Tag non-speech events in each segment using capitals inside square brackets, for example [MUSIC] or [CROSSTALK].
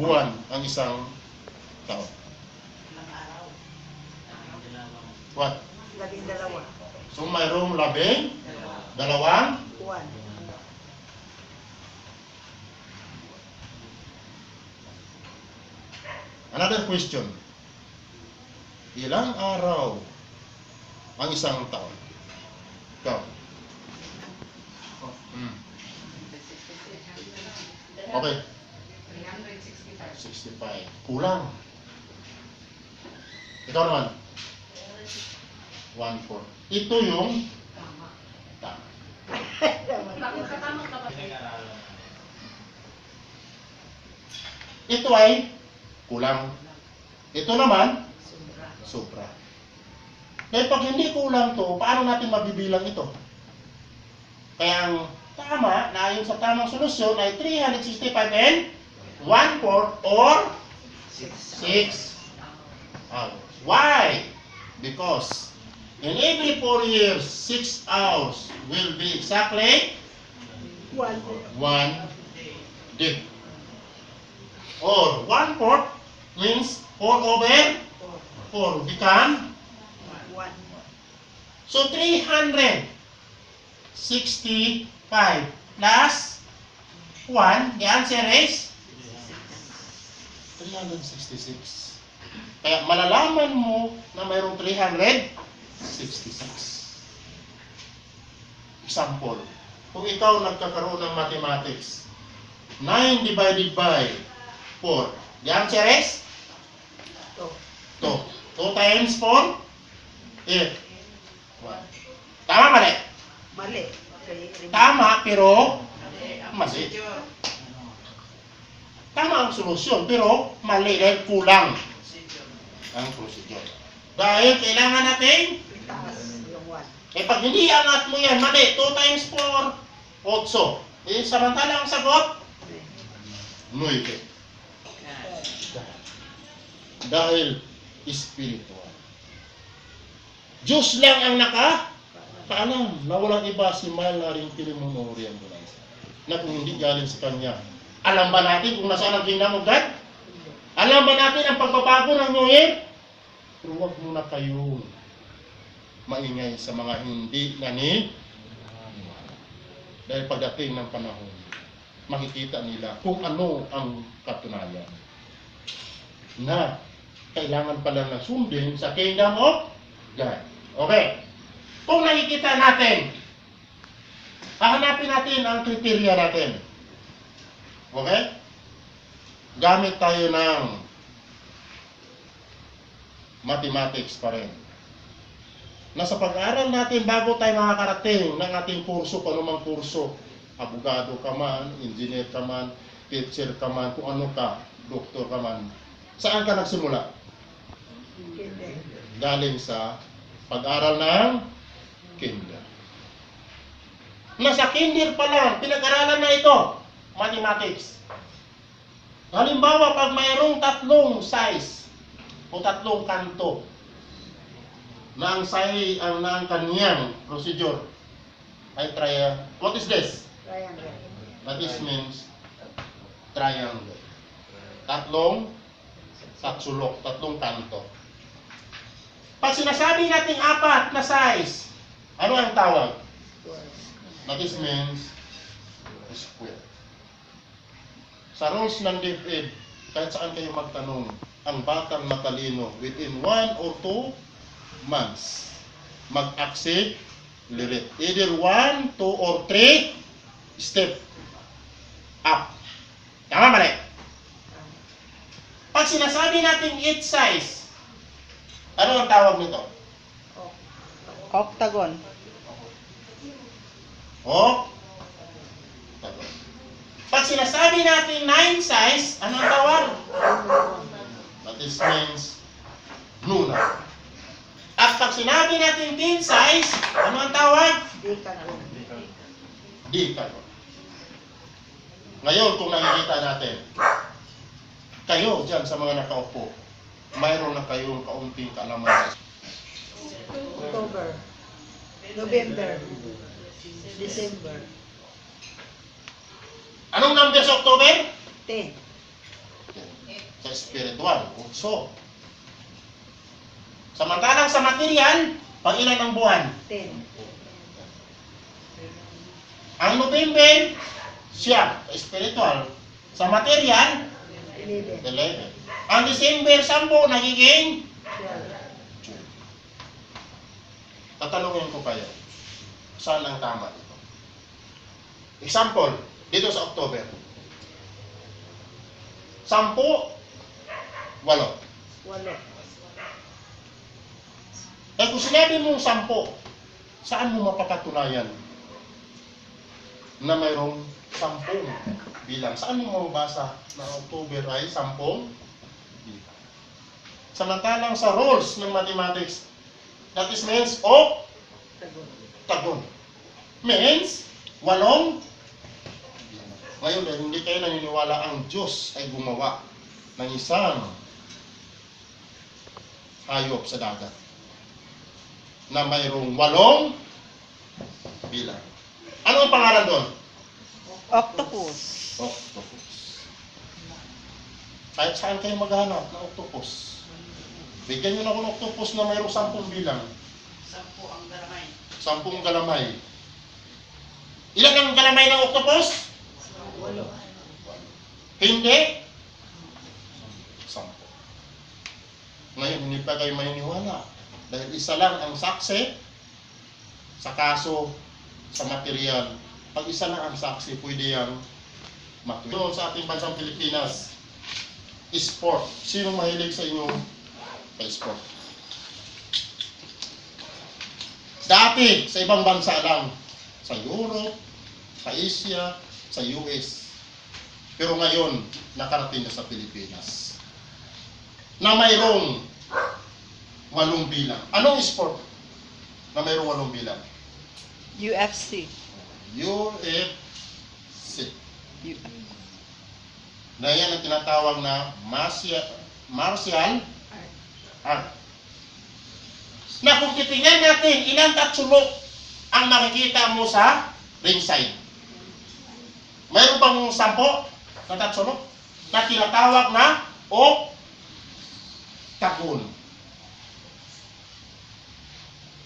buwan ang isang taon? What? Labing dalawa. So mayroong labing dalawang One. Another question. Ilang araw ang isang taon? Ikaw. Hmm. Okay. 65. Kulang. Ikaw naman. 1-4. Ito yung tama. [LAUGHS] Ito ay kulang. Ito naman, Sobra. sobra. Kaya pag hindi kulang to, paano natin mabibilang ito? Kaya ang tama na ayon sa tamang solusyon ay 365 and 1 4 or 6 hours. Why? Because in every 4 years, 6 hours will be exactly One. 1 day. Or 1 fourth means 4 over Four. 4 become One. So 365 plus 1, the answer is 366. Kaya malalaman mo na mayroong 366. Example, kung ikaw nagkakaroon ng mathematics, 9 divided by 4, the answer is Two. 2. 2 times 4, 8. Tama mali? Mali. Kay Rim- Tama, pero mali. Tama ang solusyon, pero mali dahil kulang ang procedure. Dahil kailangan natin, eh pag hindi angat mo yan, mali, 2 times 4, 8. Eh, samantala ang sagot, 9. Dahil spiritual. Diyos lang ang naka paalam na walang iba si mahal na rin Bulansa. Na kung hindi galing sa Kanya. Alam ba natin kung nasaan ang kingdom of God? Alam ba natin ang pagbabago ng New Year? Pero huwag muna kayong maingay sa mga hindi nani dahil pagdating ng panahon, makikita nila kung ano ang katunayan na kailangan pala na sundin sa kingdom of God. Okay. Kung nakikita natin, hahanapin natin ang kriteriya natin. Okay? Gamit tayo ng mathematics pa rin. Nasa pag-aaral natin bago tayo makakarating ng ating kurso, kung anumang kurso, abogado ka man, engineer ka man, teacher ka man, kung ano ka, doktor ka man, saan ka nagsimula? Galing sa pag-aral ng kinder. Nasa kinder pa lang, pinag-aralan na ito, mathematics. Halimbawa, pag mayroong tatlong size o tatlong kanto na ang size ang na ang kaniyang procedure ay triangle. What is this? Triangle. That is means triangle. Tatlong tatsulok, tatlong kanto. Pag sinasabi nating apat na size, ano ang tawag? That is means square. Sa rules ng DepEd, kahit saan kayo magtanong, ang batang matalino within one or two months mag-accelerate. Either one, two, or three step up. Tama mali? Pag sinasabi natin each size, ano ang tawag nito? Oh. Octagon. Sinasabi natin nine size, ano ang tawag? That is means lunar. At pag sinabi natin tin size, ano ang tawag? Tayo. Ngayon, kung nakikita natin, kayo dyan sa mga nakaupo, mayroon na kayong kaunting kaalaman. October. November. December. Anong number sa October? Ten. Sa spiritual, utso. Samantalang sa material, pang ilan ang buwan? Ten. Ang November, siya, sa spiritual. Sa material, Eleven. 11. Ang December, 10, nagiging Twelve. Tatanungin ko kayo, saan ang tama dito? Example, dito sa October. Sampu, walo. Walo. Eh kung sinabi mong sampu, saan mo mapapatunayan na mayroong sampung bilang? Saan mo mabasa na October ay sampung bilang? Samantalang sa rules ng mathematics, that is means of Tagon. tagon. Means, walong ngayon dahil hindi kayo naniniwala ang Diyos ay gumawa ng isang hayop sa dagat na mayroong walong bilang. Ano ang pangalan doon? Octopus. Octopus. Kahit saan kayo maghanap ng octopus. Bigyan nyo na ako ng octopus na mayroong sampung bilang. Sampo ang garamay. Sampung galamay. Ilan ang galamay ng octopus? Hindi. Sampo. Ngayon, hindi pa kayo maniniwala. Dahil isa lang ang saksi sa kaso, sa material. Pag isa lang ang saksi, pwede yang matuloy. Doon sa ating bansang Pilipinas, sport. Sino mahilig sa inyo sa sport? Dati, sa ibang bansa lang. Sa Europe, sa Asia, sa US. Pero ngayon, nakarating na sa Pilipinas. Na mayroong walong bilang. Anong sport na mayroong walong bilang? UFC. UFC. U- Na yan ang tinatawag na martial, martial art. Na kung titingnan natin, ilang tatsulok ang makikita mo sa ringside? Mayroon bang sampo na tatsulok na tinatawag na o tagun?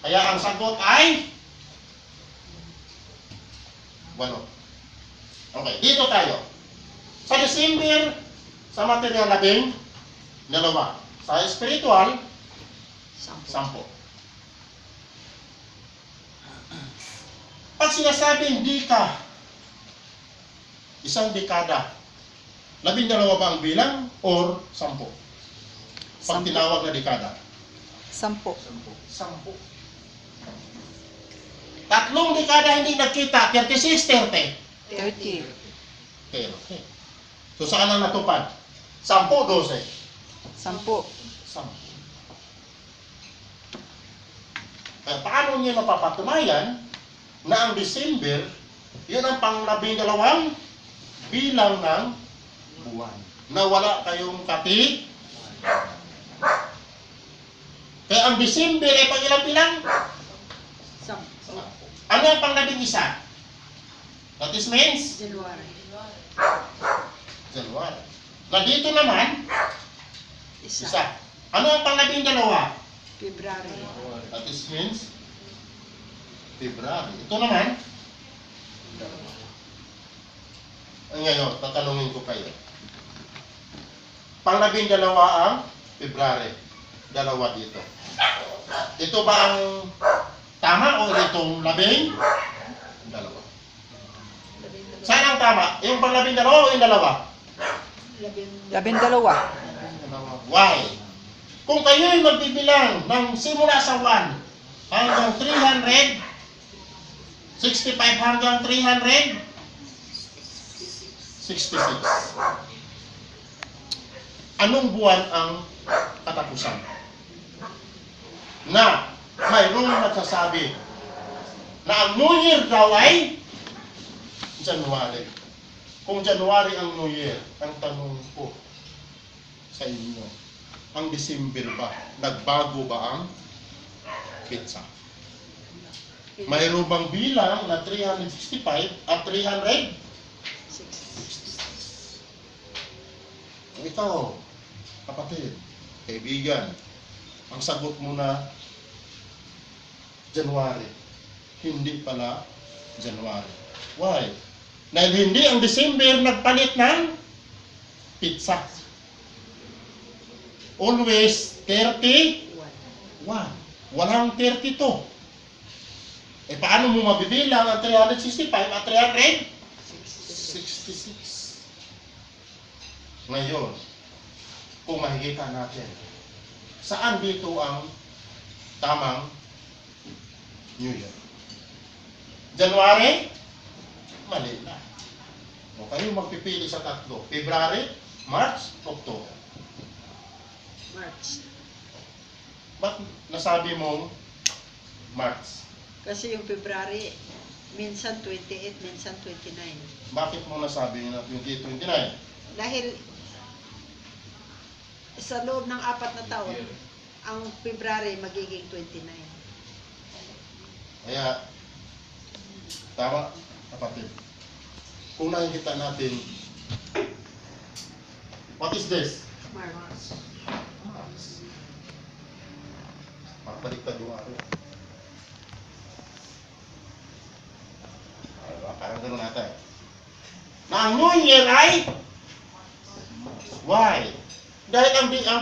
Kaya ang sagot ay walo. Okay, dito tayo. Sa December, sa material labing dalawa. Sa spiritual, Sampo. sampo. Pag sinasabing dika, isang dekada, labing dalawa ba ang bilang or sampo? Pag Sampo. tinawag na dekada. Sampo. Sampo. Tatlong dekada hindi nagkita, 36, 30. 30. Pero, okay. So saan ang natupad? Sampo, 12. Sampo. Sampo. Kaya paano niyo mapapatunayan na ang December, yun ang panglabing dalawang bilang ng buwan. Na wala kayong kati. Kaya ang December ay pag ilang bilang? Ano ang panglabing isa? That is means January. January. Na dito naman, Isa. isa. Ano ang panglabing dalawa? February. That is means February. Ito naman, Ay, ngayon, tatanungin ko kayo. Panglabing dalawa ang February. Dalawa dito. Ito ba ang tama o itong labing dalawa? Saan ang tama? Yung panglabing dalawa o yung dalawa? Labing. Dalawa. Why? Kung kayo'y magbibilang ng simula sa 1 hanggang 300, 65 hanggang 300, 66. Anong buwan ang katapusan? Na mayroong nagsasabi na ang New Year daw ay January. Kung January ang New Year, ang tanong ko sa inyo, ang December ba? Nagbago ba ang pizza? Mayroon bang bilang na 365 at 300? Six. Ikaw, Kapatid, kaibigan, ang sagot mo na January. Hindi pala January. Why? Dahil hindi ang December nagpalit ng pizza. Always 30 One. 1. Walang 32. Eh paano mo mabibilang ang 365 at 366? Ngayon, kung makikita natin, saan dito ang tamang New Year? January? Mali na. O kayo magpipili sa tatlo. February, March, October. March. Ba't nasabi mong March? Kasi yung February, minsan 28, minsan 29. Bakit mo nasabi na 2029? Dahil sa loob ng apat na taon, ang February magiging 29. Kaya, tama, kapatid. Kung nakikita natin, what is this? March. Mars. Makabaliktad yung araw. Parang ganun natin. Na ang New Year ay Why? Ang, ang